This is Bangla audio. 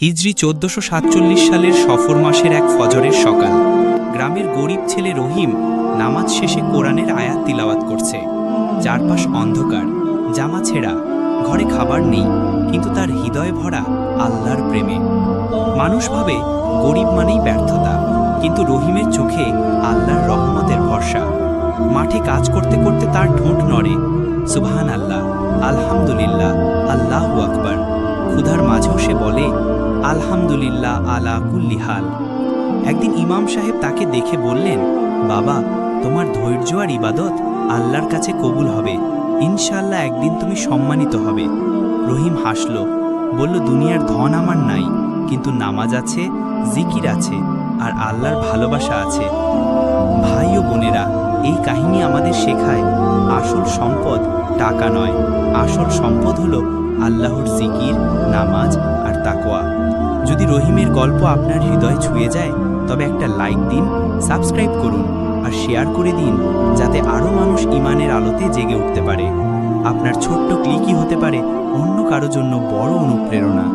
হিজরি চোদ্দশো সাতচল্লিশ সালের সফর মাসের এক ফজরের সকাল। গ্রামের গরিব ছেলে রহিম নামাজ শেষে কোরআনের আয়াত তিলাওয়াত করছে। চারপাশ অন্ধকার, জামা ছেঁড়া, ঘরে খাবার নেই, কিন্তু তার হৃদয় ভরা আল্লাহর প্রেমে। মানুষ ভাবে গরিব মানেই ব্যর্থতা, কিন্তু রহিমের চোখে আল্লাহর রহমতের ভরসা। মাঠে কাজ করতে করতে তার ঠোঁট নড়ে সুবাহান আল্লাহ আলহামদুলিল্লাহ, আল্লাহ আকবার। ক্ষুধার মাঝেও সে বলে আলহামদুলিল্লাহ আলা কুল্লি হাল। একদিন ইমাম সাহেব তাকে দেখে বললেন, বাবা, তোমার ধৈর্য আর ইবাদত আল্লাহর কাছে কবুল হবে। ইনশাল্লাহ একদিন তুমি সম্মানিত হবে। রহিম হাসল, বলল, দুনিয়ার ধন আমার নাই, কিন্তু নামাজ আছে, জিকির আছে, আর আল্লাহর ভালোবাসা আছে। ভাই ও বোনেরা, এই কাহিনী আমাদের শেখায়, আসল সম্পদ টাকা নয়। আসল সম্পদ হলো আল্লাহর জিকির তাকোয়া যদি রহিমের গল্প আপনার হৃদয় ছুঁয়ে যায়, তবে একটা লাইক দিন, সাবস্ক্রাইব করুন আর শেয়ার করে দিন, যাতে আরও মানুষ ইমানের আলোতে জেগে উঠতে পারে। আপনার ছোট্ট ক্লিকই হতে পারে অন্য কারও জন্য বড় অনুপ্রেরণা।